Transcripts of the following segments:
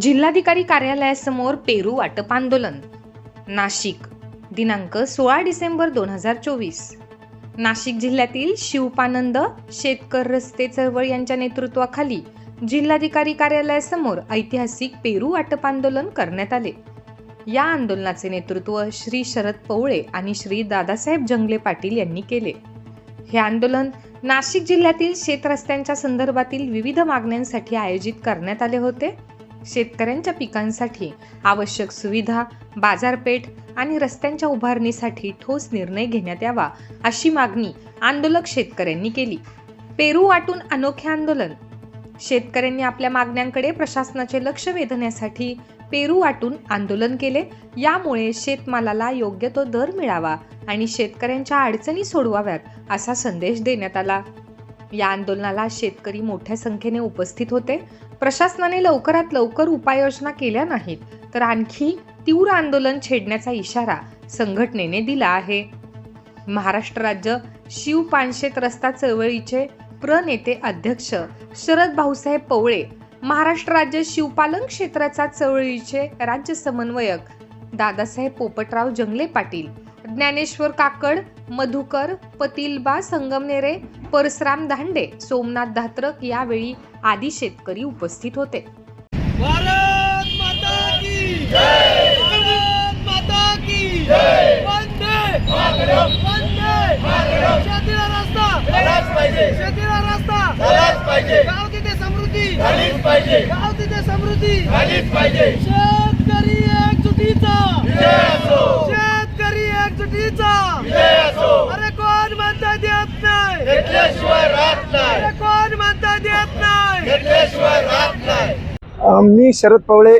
जिल्हाधिकारी कार्यालयासमोर पेरू वाटप आंदोलन. नाशिक दिनांक सोळा डिसेंबर दोन हजार चोवीस. नाशिक जिल्ह्यातील शिवपानंद शेतकर रस्ते चळवळ यांच्या नेतृत्वाखाली जिल्हाधिकारी कार्यालयासमोर ऐतिहासिक पेरू वाटप आंदोलन करण्यात आले. या आंदोलनाचे नेतृत्व श्री शरद पवळे आणि श्री दादासाहेब जंगले पाटील यांनी केले. हे आंदोलन नाशिक जिल्ह्यातील शेतरस्त्यांच्या संदर्भातील विविध मागण्यांसाठी आयोजित करण्यात आले होते. शेतकऱ्यांच्या पिकांसाठी आवश्यक सुविधा बाजारपेठ आणि रस्त्यांच्या उभारणीसाठी ठोस निर्णय घेण्यात यावा अशी मागणी आंदोलक शेतकऱ्यांनी केली. पेरू वाटून अनोखे आंदोलन. शेतकऱ्यांनी आपल्या मागण्यांकडे प्रशासनाचे लक्ष वेधण्यासाठी पेरू वाटून आंदोलन केले. यामुळे शेतमालाला योग्य तो दर मिळावा आणि शेतकऱ्यांच्या अडचणी सोडवाव्यात असा संदेश देण्यात आला. या आंदोलनाला शेतकरी मोठ्या संख्येने उपस्थित होते. प्रशासनाने लवकरात लवकर उपाययोजना केल्या नाहीत तर आणखी तीव्र आंदोलन छेडण्याचा इशारा संघटनेने दिला आहे. महाराष्ट्र राज्य शिव पानशेत रस्ता चळवळीचे प्रनेते अध्यक्ष शरद भाऊसाहेब पवळे महाराष्ट्र राज्य शिवपालन क्षेत्राचा चळवळीचे राज्य समन्वयक दादासाहेब पोपटराव जंगले पाटील ज्ञानेश्वर काकड मधुकर पतिलबा संगमनेरे परसराम दांडे सोमनाथ धात्रक यावेळी आदी शेतकरी उपस्थित होते. भारत माता की जय! भारत माता की जय! वंदे मातरम! वंदे मातरम! शेतीला रस्ता! झालाच पाहिजे. शेतीला रस्ता! झालाच पाहिजे. गाव तिथे समृद्धी! झालीच पाहिजे. गाव तिथे समृद्धी! झालीच पाहिजे. शेतकरी एकजुटीचा! विजय असो. शेतकरी एकजुटीचा विजय असो अरे कोण म्हणता देत नाही? अरे कोण म्हणता देत नाही? मी शरद पवळे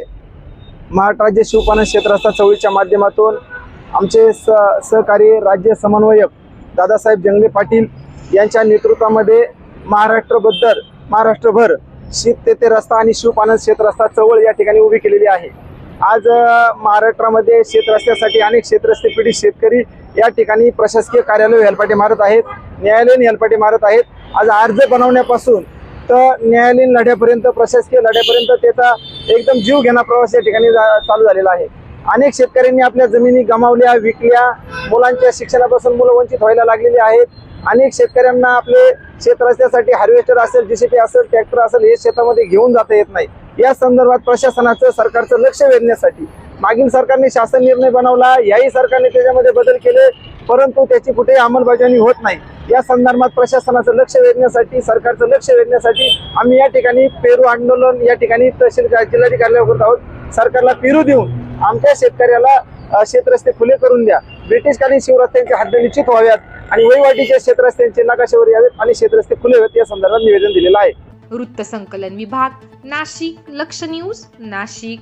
महाराष्ट्र राज्य शिवपालन क्षेत्रस्था चवळीच्या माध्यमातून आमचे स सहकारी राज्य समन्वयक दादासाहेब जंगले पाटील यांच्या नेतृत्वामध्ये महाराष्ट्रबद्दल महाराष्ट्रभर शीत तेथे रस्ता आणि शिवपालन क्षेत्रस्था चवळ या ठिकाणी उभी केलेली आहे. आज महाराष्ट्रामध्ये शेतरस्त्यासाठी अनेक शेतरस्ते पीडित शेतकरी या ठिकाणी प्रशासकीय कार्यालय हेलपाटे मारत आहेत न्यायालयीन हेलपाटे मारत आहेत. आज अर्ज बनवण्यापासून तर न्यायालयीन लढ्यापर्यंत प्रशासकीय लढ्यापर्यंत त्याचा एकदम जीव घेणा प्रवास या ठिकाणी जा- चालू झालेला आहे. अनेक शेतकऱ्यांनी आपल्या जमिनी गमावल्या विकल्या मुलांच्या शिक्षणापासून मुलं वंचित व्हायला लागलेली आहेत. अनेक शेतकऱ्यांना आपले शेत रस्त्यासाठी हार्वेस्टर असेल जीसीपी असेल ट्रॅक्टर असेल हे शेतामध्ये घेऊन जाता येत नाही. या संदर्भात प्रशासनाचं सरकारचं लक्ष वेधण्यासाठी मागील सरकारने शासन निर्णय बनवला याही सरकारने त्याच्यामध्ये बदल केले परंतु त्याची कुठेही अंमलबजावणी होत नाही. या संदर्भात प्रशासनाचं लक्ष वेधण्यासाठी सरकारचं लक्ष वेधण्यासाठी आम्ही या ठिकाणी पेरू आंदोलन या ठिकाणी तहसील जिल्हाधिकाऱ्याला करत आहोत. सरकारला पेरू देऊन आमच्या शेतकऱ्याला शेतरस्ते खुले करून द्या. ब्रिटिशकालीन शिवरस्त्यांचे हद्द निश्चित व्हाव्यात आणि वहिवाटीच्या शेतरस्त्यांचे नकाशावर यावेत आणि शेतरस्ते खुले व्हावेत या संदर्भात निवेदन दिलेलं आहे. वृत्तसंकलन विभाग नाशिक लक्ष न्यूज नाशिक.